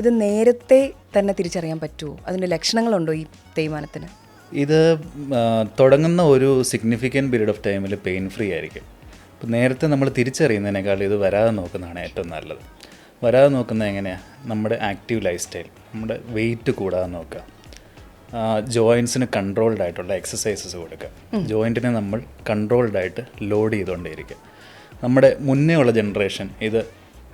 ഇത് നേരത്തെ തന്നെ തിരിച്ചറിയാൻ പറ്റുമോ അതിന്റെ ലക്ഷണങ്ങളുണ്ടോ ഈ തേയ്മാനത്തിന്? ഇത് തുടങ്ങുന്ന ഒരു സിഗ്നിഫിക്കന്റ് പീരീഡ് ഓഫ് ടൈമിൽ പെയിൻ ഫ്രീ ആയിരിക്കും. അപ്പോൾ നേരത്തെ നമ്മൾ തിരിച്ചറിയുന്നതിനേക്കാൾ ഇത് വരാതെ നോക്കുന്നതാണ് ഏറ്റവും നല്ലത്. വരാതെ നോക്കുന്നത് എങ്ങനെയാണ് നമ്മുടെ ആക്റ്റീവ് ലൈഫ് സ്റ്റൈൽ നമ്മുടെ വെയിറ്റ് കൂടാതെ നോക്കുക. ജോയിൻസിന് കൺട്രോൾഡ് ആയിട്ടുള്ള എക്സസൈസസ് കൊടുക്കുക. ജോയിന്റിനെ നമ്മൾ കൺട്രോൾഡ് ആയിട്ട് ലോഡ് ചെയ്തുകൊണ്ടേയിരിക്കുക. നമ്മുടെ മുന്നേ ഉള്ള ജനറേഷൻ ഇത്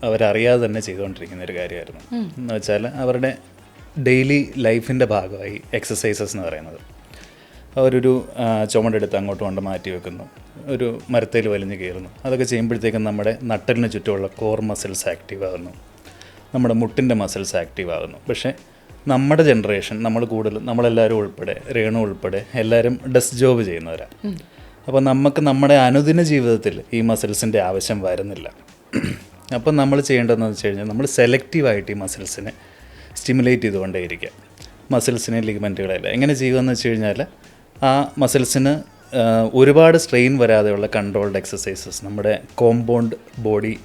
അവരറിയാതെ തന്നെ ചെയ്തുകൊണ്ടിരിക്കുന്ന ഒരു കാര്യമായിരുന്നു. എന്ന് വെച്ചാൽ അവരുടെ ഡെയിലി ലൈഫിന്റെ ഭാഗമായി എക്സസൈസസ് എന്ന് പറയുന്നത്. അവരൊരു ചുമടെടുത്ത് അങ്ങോട്ടും കൊണ്ട് മാറ്റി വെക്കുന്നു. ഒരു മരത്തേൽ വലിഞ്ഞ് കയറുന്നു. അതൊക്കെ ചെയ്യുമ്പോഴത്തേക്കും നമ്മുടെ നട്ടലിന് ചുറ്റുമുള്ള കോർ മസിൽസ് ആക്റ്റീവ് ആകുന്നു. നമ്മുടെ മുട്ടിന്റെ മസിൽസ് ആക്റ്റീവ് ആകുന്നു. പക്ഷേ നമ്മുടെ ജനറേഷൻ നമ്മൾ കൂടുതൽ നമ്മളെല്ലാവരും ഉൾപ്പെടെ രേണു ഉൾപ്പെടെ എല്ലാവരും ഡെസ്ക് ജോബ് ചെയ്യുന്നവരാണ് അപ്പോൾ നമുക്ക് നമ്മുടെ അനുദിന ജീവിതത്തിൽ ഈ മസിൽസിന്റെ ആവശ്യം വരുന്നില്ല. അപ്പം നമ്മൾ ചെയ്യേണ്ടതെന്ന് വെച്ച് കഴിഞ്ഞാൽ നമ്മൾ സെലക്റ്റീവായിട്ട് ഈ മസിൽസിനെ സ്റ്റിമുലേറ്റ് ചെയ്തുകൊണ്ടേയിരിക്കുക. മസിൽസിനെ ലിഗമെന്റുകളെല്ലാം എങ്ങനെ ചെയ്യുകയെന്ന് വെച്ച് കഴിഞ്ഞാൽ ആ മസിൽസിന് ഒരുപാട് സ്ട്രെയിൻ വരാതെയുള്ള കൺട്രോൾഡ് എക്സസൈസസ് നമ്മുടെ കോമ്പൗണ്ട് ബോഡി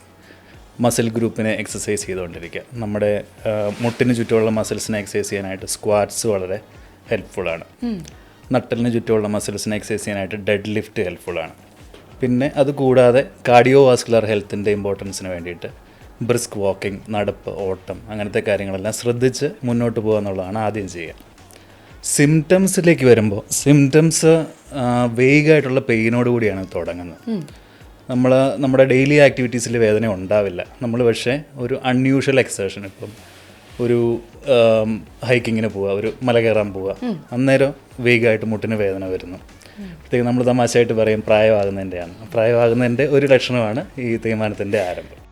മസിൽ ഗ്രൂപ്പിനെ എക്സസൈസ് ചെയ്തുകൊണ്ടിരിക്കുക. നമ്മുടെ മുട്ടിന് ചുറ്റുമുള്ള മസിൽസിനെ എക്സസൈസ് ചെയ്യാനായിട്ട് സ്ക്വാറ്റ്സ് വളരെ ഹെൽപ്ഫുള്ളാണ് നട്ടലിന് ചുറ്റുമുള്ള മസിൽസിനെ എക്സസൈസ് ചെയ്യാനായിട്ട് ഡെഡ് ലിഫ്റ്റ് ഹെൽപ്ഫുള്ളാണ് പിന്നെ അത് കൂടാതെ കാർഡിയോ വാസ്കുലർ ഹെൽത്തിന്റെ ഇമ്പോർട്ടൻസിന് വേണ്ടിയിട്ട് ബ്രിസ്ക് വാക്കിംഗ് നടപ്പ് ഓട്ടം അങ്ങനത്തെ കാര്യങ്ങളെല്ലാം ശ്രദ്ധിച്ച് മുന്നോട്ട് പോകുക എന്നുള്ളതാണ് ആദ്യം ചെയ്യുക. സിംറ്റംസിലേക്ക് വരുമ്പോൾ സിംറ്റംസ് വേഗമായിട്ടുള്ള പെയിനോട് കൂടിയാണ് തുടങ്ങുന്നത്. നമ്മൾ നമ്മുടെ ഡെയിലി ആക്ടിവിറ്റീസിൽ വേദന ഉണ്ടാവില്ല. നമ്മൾ പക്ഷേ ഒരു അൺയൂഷ്വൽ എക്സേഷൻ ഇപ്പം ഒരു ഹൈക്കിങ്ങിന് പോവുക ഒരു മല കയറാൻ പോവുക. അന്നേരം വേഗമായിട്ട് മുട്ടിന് വേദന വരുന്നു. പ്രത്യേകം നമ്മൾ തമാശയായിട്ട് പറയും പ്രായമാകുന്നതിന്റെയാണ് പ്രായമാകുന്നതിന്റെ ഒരു ലക്ഷണമാണ് ഈ തേയ്മാനത്തിന്റെ ആരംഭം.